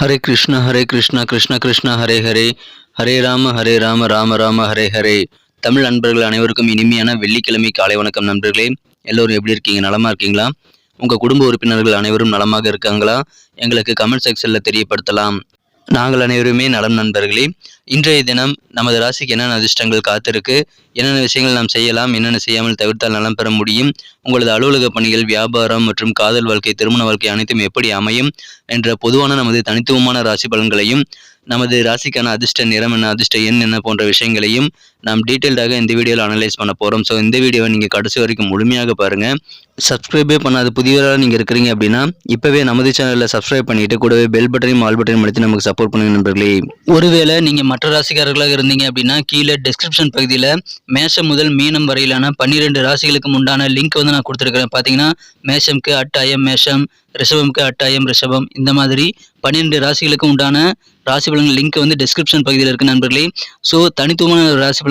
ஹரே கிருஷ்ண ஹரே கிருஷ்ண கிருஷ்ண கிருஷ்ண ஹரே ஹரே ஹரே ராம ஹரே ராம ராம ராம ஹரே ஹரே தமிழ் நண்பர்கள் அனைவருக்கும் இனிமையான வெள்ளிக்கிழமை காலை வணக்கம் நண்பர்களே. எல்லோரும் எப்படி இருக்கீங்க? நலமாக இருக்கீங்களா? உங்கள் குடும்ப உறுப்பினர்கள் அனைவரும் நலமாக இருக்காங்களா? எங்களுக்கு கமெண்ட் செக்ஷனில் தெரியப்படுத்தலாம். நாங்கள் அனைவருமே நலம் நண்பர்களே இன்றைய தினம் நமது ராசிக்கு என்னென்ன அதிர்ஷ்டங்கள் காத்திருக்கு என்னென்ன விஷயங்கள் நாம் செய்யலாம் என்னென்ன செய்யாமல் தவிர்த்தால் நலம் பெற முடியும் உங்களது அலுவலக பணிகள் வியாபாரம் மற்றும் காதல் வாழ்க்கை திருமண வாழ்க்கை அனைத்தும் எப்படி அமையும் என்ற பொதுவான நமது தனித்துவமான ராசி பலன்களையும் நமது ராசிக்கான அதிர்ஷ்ட நிறம் என்ன அதிர்ஷ்ட எண் என்ன போன்ற விஷயங்களையும் நாம் டீட்டெயில்டாக இந்த வீடியோவில் அனலைஸ் பண்ண போகிறோம் ஸோ இந்த வீடியோவை நீங்கள் கடைசி வரைக்கும் முழுமையாக பாருங்கள் சப்ஸ்கிரைபே பண்ணாத புதியவராக நீங்கள் இருக்கிறீங்க அப்படின்னா இப்போவே நமது சேனலில் சப்ஸ்கிரைப் பண்ணிட்டு கூடவே பெல் பட்டனையும் ஆல் பட்டனையும் அழுத்தி நமக்கு சப்போர்ட் பண்ணுங்க நண்பர்களே. ஒருவேளை நீங்கள் மற்ற ராசிக்காரர்களாக இருந்தீங்க அப்படின்னா கீழே டிஸ்கிரிப்ஷன் பகுதியில் மேஷம் முதல் மீனம் வரையிலான பன்னிரெண்டு ராசிகளுக்கு உண்டான லிங்க் வந்து நான் கொடுத்துருக்கிறேன். பார்த்தீங்கன்னா மேஷம்க்கு அட்டாயம் மேஷம் ரிஷபம்க்கு அட்டாயம் ரிஷபம் இந்த மாதிரி பன்னிரெண்டு ராசிகளுக்கு உண்டான ராசி பலன் லிங்க் வந்து டிஸ்கிரிப்ஷன் பகுதியில் இருக்குது நண்பர்களே. ஸோ தனித்துவமான ராசி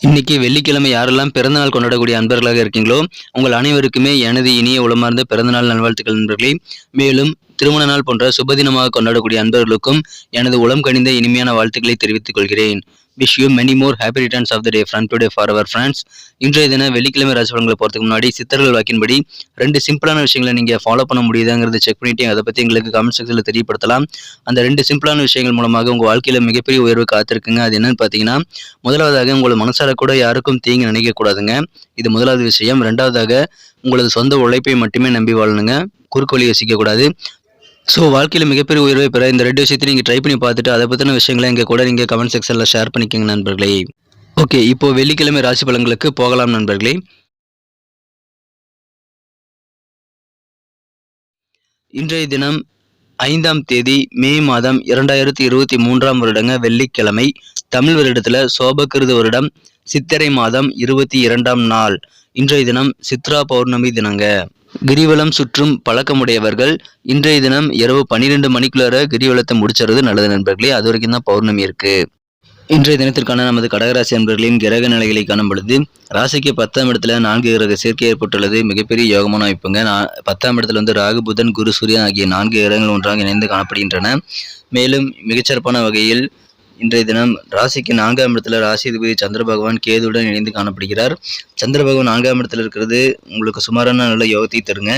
இன்னைக்கு வெள்ளிக்கிழமை யாரெல்லாம் பிறந்தநாள் கொண்டாடக்கூடிய அன்பர்களாக இருக்கீங்களோ உங்கள் அனைவருக்குமே எனது இனிய உளமார்ந்த பிறந்தநாள் நல்வாழ்த்துக்கள் நண்பர்களே. மேலும் திருமண நாள் போன்ற சுபதினமாக கொண்டாடக்கூடிய அன்பர்களுக்கும் எனது உளம் கனிந்த இனிமையான வாழ்த்துக்களை தெரிவித்துக் கொள்கிறேன். Wish you many more happy returns of the day friend today for our friends இன்றைய தின வெள்ளிக்கிழமை ராசிபலன்களை போகிறதுக்கு முன்னாடி சித்தர்கள் வாக்கின்படி ரெண்டு சிம்பிளான விஷயங்களை நீங்கள் ஃபாலோ பண்ண முடியுதாங்கிறத செக் பண்ணிட்டு அதை பற்றி எங்களுக்கு கமெண்ட் செக்ஷனில் தெரியப்படுத்தலாம். அந்த ரெண்டு சிம்பிளான விஷயங்கள் மூலமாக உங்கள் வாழ்க்கையில் மிகப்பெரிய உயர்வு காத்திருக்குங்க. அது என்னன்னு பார்த்தீங்கன்னா முதலாவதாக உங்களை மனசார கூட யாருக்கும் தீங்கு நினைக்கக்கூடாதுங்க. இது முதலாவது விஷயம். ரெண்டாவதாக உங்களது சொந்த உழைப்பை மட்டுமே நம்பி வாழணுங்க. குறுக்கு வழி யோசிக்கக்கூடாது. ஸோ வாழ்க்கையில் மிகப்பெரிய உயர்வை பெற இந்த ரெண்டு விஷயத்தையும் நீங்கள் ட்ரை பண்ணி பார்த்துட்டு அதை பற்றின விஷயங்களை எங்கள் கூட நீங்கள் கமெண்ட் செக்ஷனில் ஷேர் பண்ணிக்கோங்க நண்பர்களே. ஓகே இப்போ வெள்ளிக்கிழமை ராசி பலன்களுக்கு போகலாம் நண்பர்களே. இன்றைய தினம் ஐந்தாம் தேதி மே மாதம் இரண்டாயிரத்தி இருபத்தி மூன்றாம் வருடங்க வெள்ளிக்கிழமை. தமிழ் வருடத்தில் சோபகிருத வருடம் சித்திரை மாதம் இருபத்தி இரண்டாம் நாள். இன்றைய தினம் சித்ரா பௌர்ணமி தினங்க. கிரிவலம் சுற்றும் பழக்கமுடையவர்கள் இன்றைய தினம் இரவு பன்னிரெண்டு மணிக்குள்ளார கிரிவலத்தை முடிச்சுறது நல்லது நண்பர்களே. அது வரைக்கும் தான் பௌர்ணமி இருக்கு. இன்றைய தினத்திற்கான நமது கடகராசி அன்பர்களின் கிரக நிலைகளை காணும் பொழுது ராசிக்கு பத்தாம் இடத்துல நான்கு கிரக சேர்க்கை ஏற்பட்டுள்ளது. மிகப்பெரிய யோகமான வைப்புங்க நான் பத்தாம் இடத்துல வந்து ராகு புதன் குரு சூரியன் ஆகிய நான்கு கிரகங்கள் ஒன்றாக இணைந்து காணப்படுகின்றன. மேலும் மிகச்சிறப்பான வகையில் இன்றைய தினம் ராசிக்கு நான்காம் இடத்துல ராசி அதிபதி சந்திர பகவான் கேதுவுடன் இணைந்து காணப்படுகிறார். சந்திர பகவான் நான்காம் இடத்துல இருக்கிறது உங்களுக்கு சுமாரான நல்ல யோகத்தை தருங்க.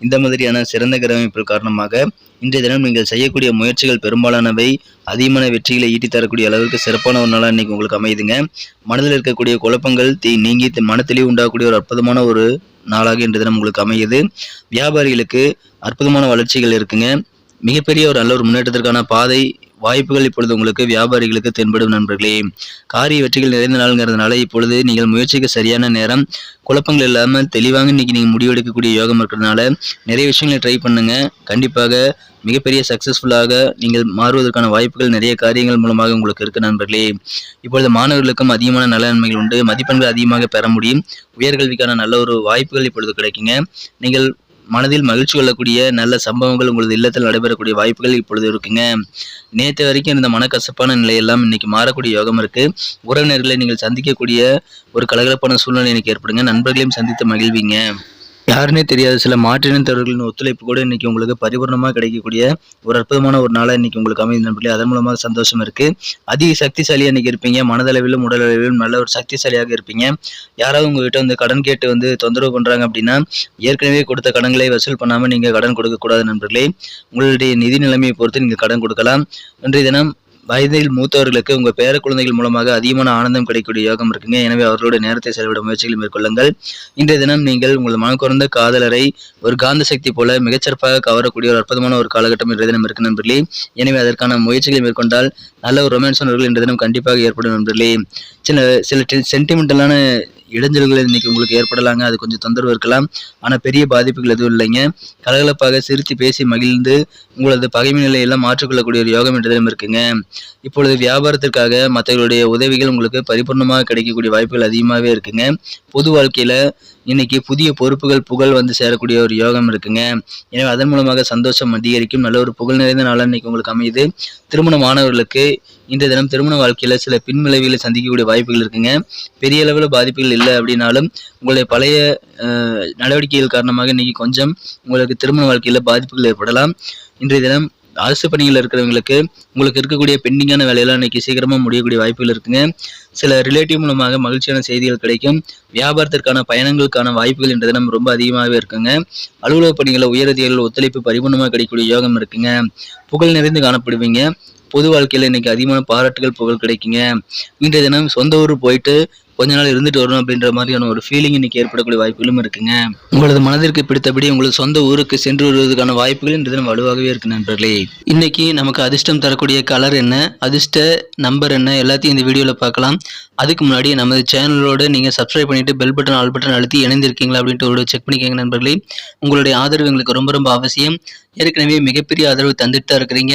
இந்த மாதிரியான சிறந்த கிரக காரணமாக இன்றைய தினம் நீங்கள் செய்யக்கூடிய முயற்சிகள் பெரும்பாலானவை. அதிகமான வெற்றிகளை ஈட்டி தரக்கூடிய அளவுக்கு சிறப்பான ஒரு நாளாக இன்னைக்கு உங்களுக்கு அமையுதுங்க. மனதில் இருக்கக்கூடிய குழப்பங்கள் தீ நீங்கி மனத்திலேயே உண்டாகக்கூடிய ஒரு அற்புதமான ஒரு நாளாக இன்றைய தினம் உங்களுக்கு அமையுது. வியாபாரிகளுக்கு அற்புதமான வளர்ச்சிகள் இருக்குங்க. மிகப்பெரிய ஒரு நல்ல ஒரு முன்னேற்றத்திற்கான பாதை வாய்ப்புகள் இப்பொழுது உங்களுக்கு வியாபாரிகளுக்கு தென்படும் நண்பர்களே. காரிய வெற்றிகள் நிறைந்த நாளுங்கிறதுனால இப்பொழுது நீங்கள் முயற்சிக்கு சரியான நேரம் குழப்பங்கள் இல்லாமல் தெளிவாக இன்னைக்கு நீங்கள் முடிவெடுக்கக்கூடிய யோகம் இருக்கிறதுனால நிறைய விஷயங்களை ட்ரை பண்ணுங்க. கண்டிப்பாக மிகப்பெரிய சக்ஸஸ்ஃபுல்லாக நீங்கள் மாறுவதற்கான வாய்ப்புகள் நிறைய காரியங்கள் மூலமாக உங்களுக்கு இருக்கு நண்பர்களே. இப்பொழுது மாணவர்களுக்கும் அதிகமான நல்ல நன்மைகள் உண்டு. மதிப்பெண்கள் அதிகமாக பெற முடியும். உயர்கல்விக்கான நல்ல ஒரு வாய்ப்புகள் இப்பொழுது கிடைக்குங்க. நீங்கள் மனதில் மகிழ்ச்சி கொள்ளக்கூடிய நல்ல சம்பவங்கள் உங்களது இல்லத்தில் நடைபெறக்கூடிய வாய்ப்புகள் இப்பொழுது இருக்குங்க. நேற்று வரைக்கும் இருந்த மனக்கசப்பான நிலையெல்லாம் இன்னைக்கு மாறக்கூடிய யோகம் இருக்கு. உறவினர்களை நீங்கள் சந்திக்கக்கூடிய ஒரு கலகலப்பான சூழ்நிலை இன்னைக்கு ஏற்படுங்க. நண்பர்களையும் சந்தித்து மகிழ்வீங்க. யாருன்னே தெரியாத சில மாற்றினத்தவர்களின் ஒத்துழைப்பு கூட இன்னைக்கு உங்களுக்கு பரிபூர்ணமாக கிடைக்கக்கூடிய ஒரு அற்புதமான ஒரு நாளாக இன்னைக்கு உங்களுக்கு அமைதி நண்பர்களே. அதன் மூலமாக சந்தோஷம் இருக்கு. அதிக சக்திசாலியாக இன்னைக்கு இருப்பீங்க. மனதளவிலும் உடலளவிலும் நல்ல ஒரு சக்திசாலியாக இருப்பீங்க. யாராவது உங்ககிட்ட வந்து கடன் கேட்டு வந்து தொந்தரவு பண்ணுறாங்க அப்படின்னா ஏற்கனவே கொடுத்த கடன்களை வசூல் பண்ணாமல் நீங்கள் கடன் கொடுக்கக்கூடாது நண்பர்களே. உங்களுடைய நிதி நிலைமையை பொறுத்து நீங்கள் கடன் கொடுக்கலாம். இன்றைய தினம் வயதில் மூத்தவர்களுக்கு உங்கள் பேர குழந்தைகள் மூலமாக அதிகமான ஆனந்தம் கிடைக்கக்கூடிய யோகம் இருக்குங்க. எனவே அவர்களோட நேரத்தை செலவிட முயற்சிகளை மேற்கொள்ளுங்கள். இன்றைய தினம் நீங்கள் உங்கள் மனக்குறந்த காதலரை ஒரு காந்த சக்தி போல மிகச்சிறப்பாக கவரக்கூடிய ஒரு அற்புதமான ஒரு காலகட்டம் இன்றைய தினம் இருக்கு நண்பர்களே. எனவே அதற்கான முயற்சிகளை மேற்கொண்டால் நல்ல ஒரு ரொமான்ஸ் உணர்வுகள் இன்றைய தினம் கண்டிப்பாக ஏற்படும் நண்பர்களே. சில சில சென்டிமெண்டலான இடைஞ்சல்கள் இன்னைக்கு உங்களுக்கு ஏற்படலாங்க. அது கொஞ்சம் தொந்தரவு இருக்கலாம். ஆனால் பெரிய பாதிப்புகள் எதுவும் இல்லைங்க. கலகலப்பாக சிரித்து பேசி மகிழ்ந்து உங்களது பகைமை நிலையெல்லாம் மாற்றிக்கொள்ளக்கூடிய ஒரு யோகம் என்றதிலும் இருக்குங்க. இப்பொழுது வியாபாரத்திற்காக மற்றவர்களுடைய உதவிகள் உங்களுக்கு பரிபூர்ணமாக கிடைக்கக்கூடிய வாய்ப்புகள் அதிகமாகவே இருக்குங்க. பொது வாழ்க்கையில் இன்னைக்கு புதிய பொறுப்புகள் புகழ் வந்து சேரக்கூடிய ஒரு யோகம் இருக்குங்க. எனவே அதன் மூலமாக சந்தோஷம் அதிகரிக்கும். நல்ல ஒரு புகழ் நிறைந்த நாளாக இன்னைக்கு உங்களுக்கு அமையுது. திருமண மாணவர்களுக்கு இன்றைய தினம் திருமண வாழ்க்கையில் சில பின்விளைவுகளை சந்திக்கக்கூடிய வாய்ப்புகள் இருக்குங்க. பெரிய அளவில் பாதிப்புகள் இல்லை அப்படின்னாலும் உங்களுடைய பழைய நடவடிக்கைகள் காரணமாக இன்னைக்கு கொஞ்சம் உங்களுக்கு திருமண வாழ்க்கையில பாதிப்புகள் ஏற்படலாம். இன்றைய தினம் அரசு பணியில் இருக்கிறவங்களுக்கு உங்களுக்கு இருக்கக்கூடிய பெண்டிங்கான வேலையெல்லாம் இன்னைக்கு சீக்கிரமாக முடியக்கூடிய வாய்ப்புகள் இருக்குங்க. சில ரிலேட்டிவ் மூலமாக மகிழ்ச்சியான செய்திகள் கிடைக்கும். வியாபாரத்திற்கான பயணங்களுக்கான வாய்ப்புகள் இன்றைய தினம் ரொம்ப அதிகமாகவே இருக்குங்க. அலுவலக பணிகளில் உயரதிகாரிகள் ஒத்துழைப்பு பரிபூர்ணமாக கிடைக்கக்கூடிய யோகம் இருக்குங்க. புகழ் நிறைந்து காணப்படுவீங்க. பொது வாழ்க்கையில் இன்னைக்கு அதிகமான பாராட்டுகள் புகழ் கிடைக்குங்க. இன்றைய தினம் சொந்த ஊர் போயிட்டு கொஞ்ச நாள் இருந்துட்டு வரணும் அப்படின்ற மாதிரியான ஒரு ஃபீலிங் இன்னைக்கு ஏற்படக்கூடிய வாய்ப்புகளும் இருக்குங்க. உங்களது மனதிற்கு பிடித்தபடி உங்களது சொந்த ஊருக்கு சென்று வருவதற்கான வாய்ப்புகள் இன்றைய தினம் வலுவாகவே இருக்கு நண்பர்களே. இன்னைக்கு நமக்கு அதிர்ஷ்டம் தரக்கூடிய கலர் என்ன அதிர்ஷ்ட நம்பர் என்ன எல்லாத்தையும் இந்த வீடியோவில் பார்க்கலாம். அதுக்கு முன்னாடி நமது சேனலோடு நீங்கள் சப்ஸ்கிரைப் பண்ணிட்டு பெல் பட்டன் ஆல் பட்டன் அழுத்தி இணைந்திருக்கீங்களா அப்படின்ட்டு ஒரு செக் பண்ணிக்கோங்க நண்பர்களே. உங்களுடைய ஆதரவு எங்களுக்கு ரொம்ப ரொம்ப அவசியம். ஏற்கனவே மிகப்பெரிய ஆதரவு தந்துட்டு தான் இருக்கிறீங்க.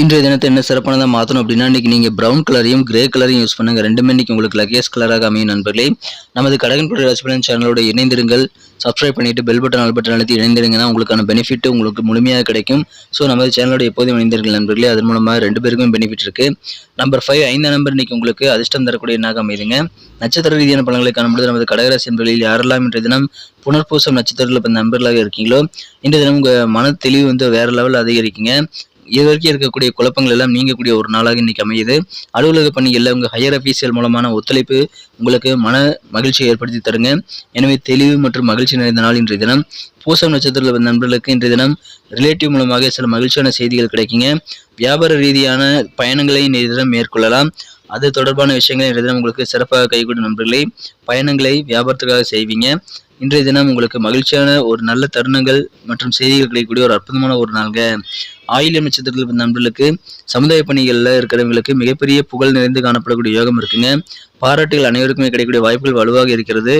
இன்றைய தினத்தை என்ன சிறப்பானதாக மாற்றணும் அப்படின்னா இன்னைக்கு நீங்கள் ப்ரௌன் கலரையும் கிரே கலரையும் யூஸ் பண்ணுங்க. ரெண்டுமே இன்னைக்கு உங்களுக்கு லக்கியஸ் கலராக அமையும் நண்பர்களே. நமது கடகன்புடைய ராசிபலன் சேனலோட இணைந்திருங்கள். சப்ஸ்கிரைப் பண்ணிட்டு பெல் பட்டன் ஆல் பட்டன் அழுத்தி இணைந்திருங்கன்னா உங்களுக்கான பெனிஃபிட் உங்களுக்கு முழுமையாக கிடைக்கும். ஸோ நமது சேனலோட எப்போதும் இணைந்திருங்கள் நண்பர்களே. அதன் மூலமாக ரெண்டு பேருக்கும் பெனிஃபிட் இருக்குது நம்பர் ஃபைவ் ஐந்தாம் நம்பர் இன்னைக்கு உங்களுக்கு அதிர்ஷ்டம் தரக்கூடிய எண்ணாக அமைதுங்க. நட்சத்திர ரீதியான பலன்களை காணும்போது நமது கடகராசி நண்பர்களில் யாரெல்லாம் இன்றைய தினம் புனர்பூசம் நட்சத்திரத்தில் இப்போ நண்பர்களாக இருக்கீங்களோ இன்றைய தினம் உங்கள் மன தெளிவு வந்து வேற லெவலில் அதிகரிக்குங்க. இது வரைக்கும் இருக்கக்கூடிய குழப்பங்கள் எல்லாம் நீங்கக்கூடிய ஒரு நாளாக இன்னைக்கு அமையுது. அலுவலக பணிகளில் உங்கள் ஹையர் அஃபீஷியல் மூலமான ஒத்துழைப்பு உங்களுக்கு மன மகிழ்ச்சியை ஏற்படுத்தி தருங்க. எனவே தெளிவு மற்றும் மகிழ்ச்சி நிறைந்த நாள் இன்றைய தினம். பூசம் நட்சத்திரத்தில் வந்த நண்பர்களுக்கு இன்றைய தினம் ரிலேட்டிவ் மூலமாக சில மகிழ்ச்சியான செய்திகள் கிடைக்குங்க. வியாபார ரீதியான பயணங்களை இன்றைய தினம் மேற்கொள்ளலாம். அது தொடர்பான விஷயங்களை இன்றைய தினம் உங்களுக்கு சிறப்பாக கைகூடும் நண்பர்களே. பயணங்களை வியாபாரத்துக்காக செய்வீங்க. இன்றைய தினம் உங்களுக்கு மகிழ்ச்சியான ஒரு நல்ல தருணங்கள் மற்றும் செய்திகள் கிடைக்கக்கூடிய ஒரு அற்புதமான ஒரு நாள்ங்க. ஆயிலம் நட்சத்திரத்தில் நண்பர்களுக்கு சமுதாய பணிகளில் இருக்கிறவங்களுக்கு மிகப்பெரிய புகழ் நிறைந்து காணப்படக்கூடிய யோகம் இருக்குங்க. பாராட்டுகள் அனைவருக்குமே கிடைக்கக்கூடிய வாய்ப்புகள் வலுவாக இருக்கிறது.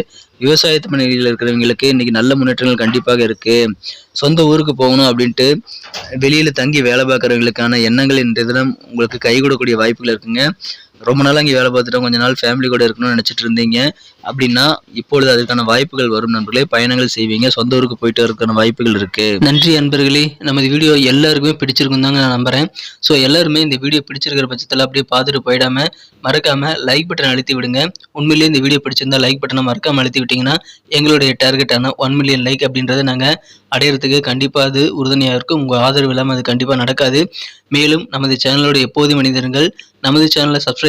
விவசாயத்து பணிகளில் இருக்கிறவங்களுக்கு இன்னைக்கு நல்ல முன்னேற்றங்கள் கண்டிப்பாக இருக்கு. சொந்த ஊருக்கு போகணும் அப்படின்ட்டு வெளியில தங்கி வேலை பார்க்குறவங்களுக்கான எண்ணங்கள் இன்றைய தினம் உங்களுக்கு கை கொடுக்கக்கூடிய வாய்ப்புகள் இருக்குங்க. ரொம்ப நாள் அங்கே வேலை பார்த்துட்டோம் கொஞ்ச நாள் ஃபேமிலி கூட இருக்கணும்னு நினச்சிட்டு இருந்தீங்க. அப்படின்னா இப்பொழுது அதுக்கான வாய்ப்புகள் வரும் நண்பர்களே. பயணங்கள் செய்வீங்க. சொந்த ஊருக்கு போயிட்டு வரதுக்கான வாய்ப்புகள் இருக்கு. நன்றி அன்பர்களே. நமது வீடியோ எல்லாருக்குமே பிடிச்சிருக்கும் தாங்க நான் நம்புறேன். ஸோ எல்லாருமே இந்த வீடியோ பிடிச்சிருக்கிற பட்சத்தில் அப்படியே பார்த்துட்டு போயிடாம மறக்காம லைக் பட்டன் அழுத்தி விடுங்க. உண்மையிலேயே இந்த வீடியோ பிடிச்சிருந்தா லைக் பட்டனை மறக்காம அழுத்தி விட்டீங்கன்னா எங்களுடைய டார்கெட்டான ஒன் மில்லியன் லைக் அப்படின்றத நாங்கள் அடையிறதுக்கு கண்டிப்பாக அது உறுதுணையாக இருக்கும். உங்கள் ஆதரவு இல்லாமல் அது கண்டிப்பாக நடக்காது. மேலும் நமது சேனலோட எப்போதும் மனிதர்கள் நமது சேனலை